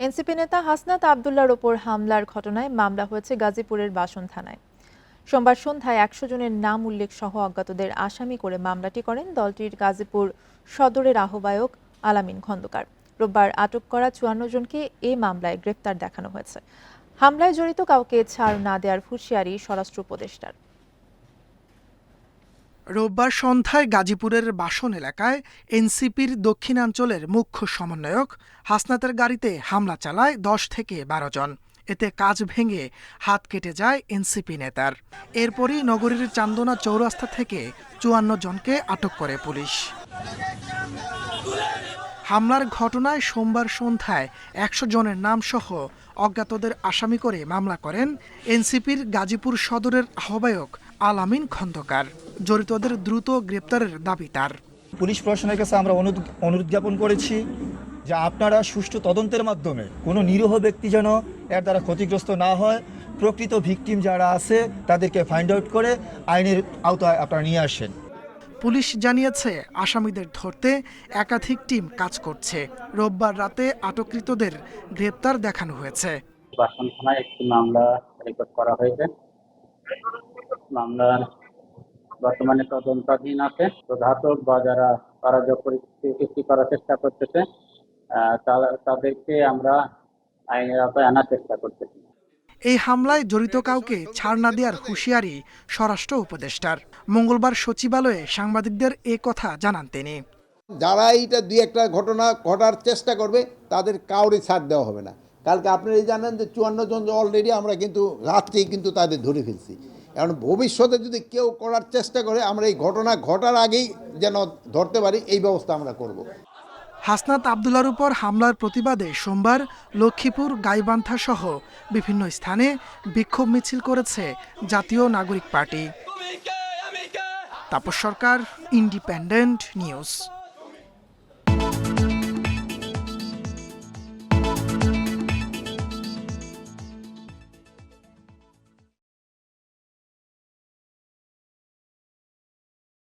NCP নেতা হাসনাত আবদুল্লার ওপর হামলার ঘটনায় মামলা হয়েছে গাজীপুরের বাসন থানায়। সোমবার সন্ধ্যায় একশো জনের নাম উল্লেখ সহ অজ্ঞাতদের আসামি করে মামলাটি করেন দলটির গাজীপুর সদরের আহ্বায়ক আলামিন খন্দকার। রোববার আটক করা চুয়ান্ন জনকে এ মামলায় গ্রেপ্তার দেখানো হয়েছে। হামলায় জড়িত কাউকে ছাড় না দেওয়ার হুঁশিয়ারি স্বরাষ্ট্র উপদেষ্টার। রোববার সন্ধ্যায় গাজীপুরের বাসন এলাকায় এনসিপির দক্ষিণাঞ্চলের মুখ্য সমন্বয়ক হাসনাতের গাড়িতে হামলা চালায় দশ থেকে বারো জন। এতে কাজ ভেঙে হাত কেটে যায় এনসিপি নেতার। এরপরই নগরীর চান্দনা চৌরাস্তা থেকে চুয়ান্ন জনকে আটক করে পুলিশ। হামলার ঘটনায় সোমবার সন্ধ্যায় একশো জনের নাম সহ অজ্ঞাতদের আসামি করে মামলা করেন এনসিপির গাজীপুর সদরের আহ্বায়ক আলামিন খন্দকার জড়িতদের দ্রুত গ্রেপ্তারের দাবি তার। পুলিশ প্রশাসনের কাছে আমরা অনুরোধ জ্ঞাপন করেছি যে আপনারা সুষ্ঠু তদন্তের মাধ্যমে কোনো নিরীহ ব্যক্তি যেন এর দ্বারা ক্ষতিগ্রস্ত না হয় প্রকৃত ভিকটিম যারা আছে তাদেরকে ফাইন্ড আউট করে আইনের আওতায় আপনারা নিয়ে আসেন। পুলিশ জানিয়েছে আসামিদের ধরতে একাধিক টিম কাজ করছে। রোববার রাতে আটককৃতদের গ্রেপ্তার দেখানো হয়েছে। বাসন থানায় একটি মামলা রেকর্ড করা হয়েছে। মামলার বর্তমানে তদন্তাধীন আছে। তো ঘাতক বা যারা অরাজক পরিস্থিতি সৃষ্টি করার চেষ্টা করতেছে তাদেরকে আমরা আইনের আওতায় আনার চেষ্টা করতেছি। এই হামলায় জড়িত কাউকে ছাড় না দেওয়ার হুঁশিয়ারি স্বরাষ্ট্র উপদেষ্টার। মঙ্গলবার সচিবালয়ে সাংবাদিকদের এ কথা জানান তিনি। যারা এইটা দুই একটা ঘটনা ঘটার চেষ্টা করবে তাদের কাউরে ছাড় দেওয়া হবে না। কালকে আপনারা এই জানেন যে চুয়ান্ন জন অলরেডি আমরা কিন্তু রাত্রেই কিন্তু তাদের ধরে ফেলছি। এখন ভবিষ্যতে যদি কেউ করার চেষ্টা করে আমরা এই ঘটনা ঘটার আগেই যেন ধরতে পারি এই ব্যবস্থা আমরা করব। হাসনাত আবদুল্লার উপর হামলার প্রতিবাদে সোমবার লক্ষ্মীপুর গাইবান্ধা সহ বিভিন্ন স্থানে বিক্ষোভ মিছিল করেছে জাতীয় নাগরিক party. Tapas Sarkar independent news